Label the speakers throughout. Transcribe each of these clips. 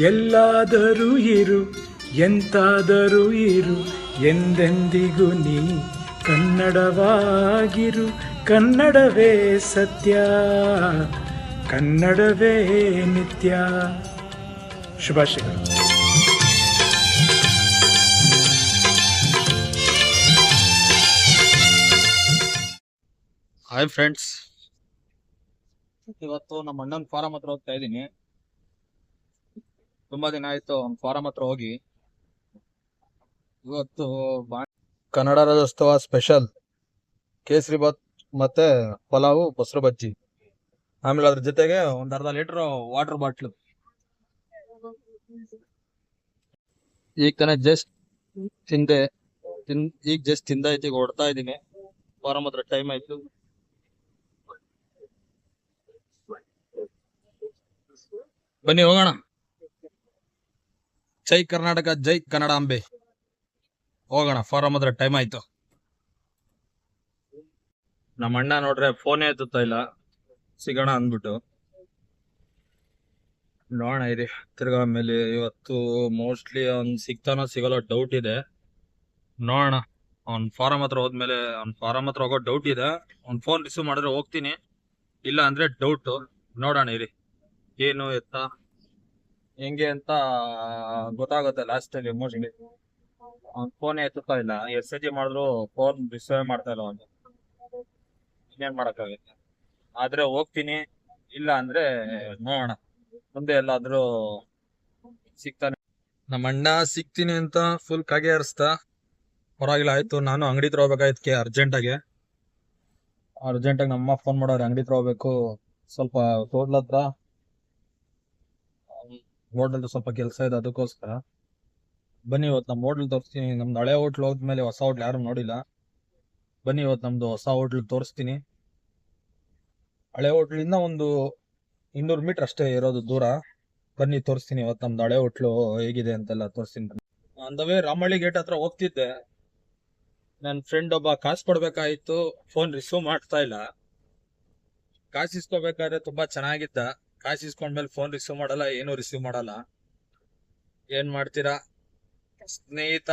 Speaker 1: ಎಲ್ಲಾದರೂ ಇರು, ಎಂತಾದರೂ ಇರು, ಎಂದೆಂದಿಗೂ ನೀ ಕನ್ನಡವಾಗಿರು. ಕನ್ನಡವೇ ಸತ್ಯ, ಕನ್ನಡವೇ ನಿತ್ಯ. ಶುಭಾಶಯಗಳು.
Speaker 2: ಹಾಯ್ ಫ್ರೆಂಡ್ಸ್ ಇವತ್ತು ನಮ್ಮ ಅಣ್ಣನ ಫಾರಂ ಹತ್ರ ಹೋಗ್ತಾ ಇದ್ದೀನಿ. ತುಂಬಾ ದಿನ ಆಯ್ತು ಫಾರಂ ಹತ್ರ ಹೋಗಿ. ಇವತ್ತು ಕನ್ನಡ ರಾಜ್ಯೋತ್ಸವ ಸ್ಪೆಷಲ್ ಕೇಸರಿ ಬಾತ್ ಮತ್ತೆ ಪಲಾವು ಮೊಸರು ಬಜ್ಜಿ. ಆಮೇಲೆ ಅದ್ರ ಜೊತೆಗೆ ಒಂದ್ ಅರ್ಧ ಲೀಟರ್ ವಾಟರ್ ಬಾಟ್ಲು ಈಗ ತಾನೇ ಜಸ್ಟ್ ತಿಂದೆ. ತಿನ್ ಈಗ ಜಸ್ಟ್ ತಿಂದಾಯ್ತು ಈಗ ಹೊಡ್ತಾ ಇದ್ದೀನಿ. ಫಾರಂ ಹತ್ರ ಟೈಮ್ ಆಯ್ತು. ಬನ್ನಿ ಹೋಗೋಣ. ಜೈ ಕರ್ನಾಟಕ, ಜೈ ಕನ್ನಡ ಅಂಬೆ. ಹೋಗೋಣ ಫಾರಂ ಹತ್ರ ಟೈಮ್ ಆಯ್ತು. ನಮ್ಮ ಅಣ್ಣ ನೋಡ್ರೆ ಫೋನೇ ಎತ್ತುತ್ತಾ ಇಲ್ಲ. ಸಿಗೋಣ ಅಂದ್ಬಿಟ್ಟು. ನೋಡೋಣ ಇರಿ, ತಿರ್ಗಾ ಆಮೇಲೆ ಇವತ್ತು ಮೋಸ್ಟ್ಲಿ ಅವ್ನ್ ಸಿಗ್ತಾನೋ ಸಿಗಲ್ಲ ಡೌಟ್ ಇದೆ. ನೋಡೋಣ, ಅವ್ನ್ ಫಾರಂ ಹತ್ರ ಹೋದ್ಮೇಲೆ, ಅವ್ನ್ ಫಾರಂ ಹತ್ರ ಹೋಗೋ ಡೌಟ್ ಇದೆ. ಅವ್ನ್ ಫೋನ್ ರಿಸೀವ್ ಮಾಡಿದ್ರೆ ಹೋಗ್ತೀನಿ. ಇಲ್ಲ ಅಂದ್ರೆ ಡೌಟ್ ನೋಡೋಣ ಇರಿ. ಏನು ಎತ್ತ? ಹೆಂಗೆ ಅಂತ ಗೊತ್ತಾಗುತ್ತೆ ಲಾಸ್ಟ್ ಅಲ್ಲಿ ಮೋಸ್ಟ್ಲಿ ಅವ್ನ್ ಫೋನ್ ಎತ್ತುತ್ತಾ ಇಲ್ಲ. ಎಸ್ ಜಿ ಮಾಡಿದ್ರು ಫೋನ್ ರಿಸೀವ್ ಮಾಡ್ತಾ ಇಲ್ಲ ಅವನು. ಇನ್ನೇನ್ ಮಾಡಕ್ಕಾಗುತ್ತೆ? ಆದ್ರೆ ಹೋಗ್ತೀನಿ. ಇಲ್ಲ ಅಂದ್ರೆ ನೋಡೋಣ. ಮುಂದೆ ಎಲ್ಲಾದ್ರೂ ಸಿಗ್ತಾನೆ. ನಮ್ಮ ಅಣ್ಣ ಸಿಗ್ತೀನಿ ಅಂತ ಫುಲ್ ಕಾಗೆ ಹರಿಸ್ತಾ. ಹೊರಗಿಲ್ಲ ಆಯ್ತು. ನಾನು ಅಂಗಡಿ ಹತ್ರ ಅರ್ಜೆಂಟ್ ಆಗಿ? ಅರ್ಜೆಂಟ್ ಆಗಿ ನಮ್ಮ ಫೋನ್ ಮಾಡೋರು ಅಂಗಡಿ ಹತ್ರ ಹೋಗ್ಬೇಕು. ಸ್ವಲ್ಪ ತೋಟ್ಲ ಹತ್ರ ಹೋಟೆಲ್ ಸ್ವಲ್ಪ ಕೆಲಸ ಇದೆ, ಅದಕ್ಕೋಸ್ಕರ. ಬನ್ನಿ ಇವತ್ತು ನಮ್ಮ ಹೋಟ್ಲ್ ತೋರಿಸ್ತೀನಿ. ನಮ್ದು ಹಳೆ ಹೋಟ್ಲ್ ಹೋದ್ಮೇಲೆ ಹೊಸ ಹೋಟ್ಲ್ ಯಾರು ನೋಡಿಲ್ಲ. ಬನ್ನಿ ಇವತ್ತು ನಮ್ದು ಹೊಸ ಹೋಟ್ಲ್ ತೋರಿಸ್ತೀನಿ. ಹಳೆ ಹೋಟ್ಲಿಂದ ಒಂದು ಇನ್ನೂರು ಮೀಟರ್ ಅಷ್ಟೇ ಇರೋದು ದೂರ. ಬನ್ನಿ ತೋರಿಸ್ತೀನಿ ಇವತ್ತು ನಮ್ದು ಹಳೆ ಹೋಟ್ಲು ಹೇಗಿದೆ ಅಂತೆಲ್ಲ ತೋರಿಸ್ತೀನಿ ಅಂದವೇ ರಾಮಳ್ಳಿ ಗೇಟ್ ಹತ್ರ ಹೋಗ್ತಿದ್ದೆ. ನನ್ನ ಫ್ರೆಂಡ್ ಒಬ್ಬ ಕಾಸು ಕೊಡ್ಬೇಕಾಯ್ತು. ಫೋನ್ ರಿಸೀವ್ ಮಾಡ್ತಾ ಇಲ್ಲ. ಕಾಸು ಇಸ್ಕೋಬೇಕಾದ್ರೆ ತುಂಬಾ ಚೆನ್ನಾಗಿದ್ದ ಕಾಸು ಇಸ್ಕೊಂಡ್ಮೇಲೆ ಫೋನ್ ರಿಸೀವ್ ಮಾಡಲ್ಲ, ಏನು ರಿಸೀವ್ ಮಾಡಲ್ಲ. ಏನ್ ಮಾಡ್ತೀರಾ? ಸ್ನೇಹಿತ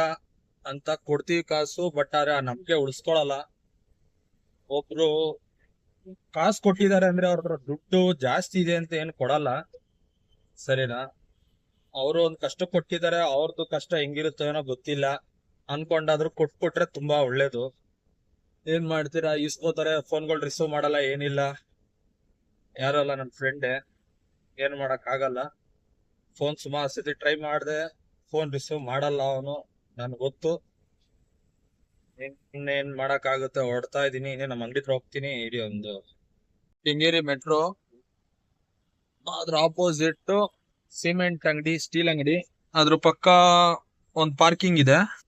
Speaker 2: ಅಂತ ಕೊಡ್ತೀವಿ ಕಾಸು ಬಟ್ ಆದ್ರೆ ಆ ನಂಬಿಕೆ ಉಳಿಸ್ಕೊಳಲ್ಲ. ಒಬ್ರು ಕಾಸು ಕೊಟ್ಟಿದ್ದಾರೆ ಅಂದ್ರೆ ಅವ್ರ ದುಡ್ಡು ಜಾಸ್ತಿ ಇದೆ ಅಂತ ಏನು ಕೊಡಲ್ಲ. ಸರಿನಾ? ಅವರು ಒಂದ್ ಕಷ್ಟ ಕೊಟ್ಟಿದ್ದಾರೆ ಅವ್ರದ್ದು ಕಷ್ಟ ಹೆಂಗಿರುತ್ತೋ ಏನೋ ಗೊತ್ತಿಲ್ಲ. ಅನ್ಕೊಂಡಾದ್ರೂ ಕೊಟ್ಬಿಟ್ರೆ ತುಂಬಾ ಒಳ್ಳೇದು. ಏನ್ ಮಾಡ್ತೀರಾ? ಇಸ್ಕೋತಾರೆ ಫೋನ್ಗಳು ರಿಸೀವ್ ಮಾಡಲ್ಲ, ಏನಿಲ್ಲ. ಯಾರಲ್ಲ ನನ್ನ ಫ್ರೆಂಡೇ ಏನ್ ಮಾಡಕ್ ಆಗಲ್ಲ. ಫೋನ್ ಸುಮಾರು ಸತಿ ಟ್ರೈ ಮಾಡಿದೆ. ಫೋನ್ ರಿಸೀವ್ ಮಾಡಲ್ಲ ಅವನು. ನನ್ಗೆ ಗೊತ್ತು. ಇನ್- ಇನ್ನೇನ್ ಮಾಡಕ್ ಆಗುತ್ತೆ ಹೊಡ್ತಾ ಇದೀನಿ. ಇನ್ನೇ ನಮ್ಮ ಅಂಗಡಿ ಹೋಗ್ತೀನಿ. ಇಡೀ ಒಂದು. ಕೆಂಗೇರಿ ಮೆಟ್ರೋ. ಅದ್ರ ಆಪೋಸಿಟ್ ಸಿಮೆಂಟ್ ಅಂಗಡಿ, ಸ್ಟೀಲ್ ಅಂಗಡಿ. ಅದ್ರ ಪಕ್ಕ ಒಂದ್ ಪಾರ್ಕಿಂಗ್ ಇದೆ.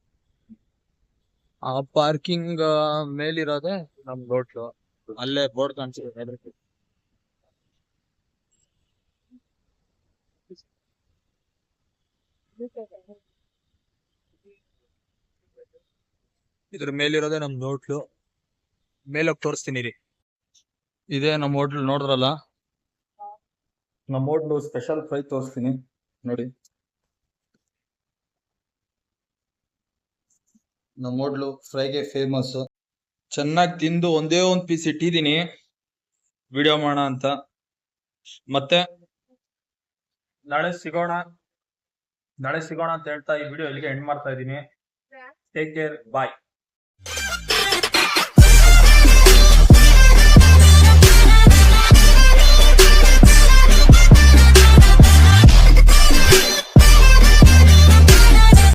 Speaker 2: ಆ ಪಾರ್ಕಿಂಗ್ ಮೇಲಿರೋದೆ ನಮ್ ಹೋಟ್ಲು ಅಲ್ಲೇ ಬೋರ್ಡ್ ಕಾಣಿಸಿದೆ ಇದ್ರ ಮೇಲಿರೋದೇ ನಮ್ ಹೋಟ್ಲು ಮೇಲೋಗಿ ತೋರಿಸ್ತೀನಿ ರೀ ಇದೇ ನಮ್ ಹೋಟ್ಲ್ ನೋಡಿದ್ರಲ್ಲ? ನಮ್ ಹೋಟ್ಲು ಸ್ಪೆಷಲ್ ಫ್ರೈ ತೋರಿಸ್ತೀನಿ. ನೋಡಿ. ನಮ್ ಹೋಟ್ಲು ಫ್ರೈಗೆ ಫೇಮಸ್ ಚೆನ್ನಾಗಿ ತಿಂದು ಒಂದೇ ಒಂದ್ ಪೀಸ್ ಇಟ್ಟಿದೀನಿ ವಿಡಿಯೋ ಮಾಡೋಣ ಅಂತ. ಮತ್ತೆ ನಾಳೆ ಸಿಗೋಣ. ನಾಳೆ ಸಿಗೋಣ ಅಂತ ಹೇಳ್ತಾ ಈ ವಿಡಿಯೋ ಇಲ್ಲಿಗೆ ಎಂಡ್ ಮಾಡ್ತಾ ಇದ್ದೀನಿ. Take care bye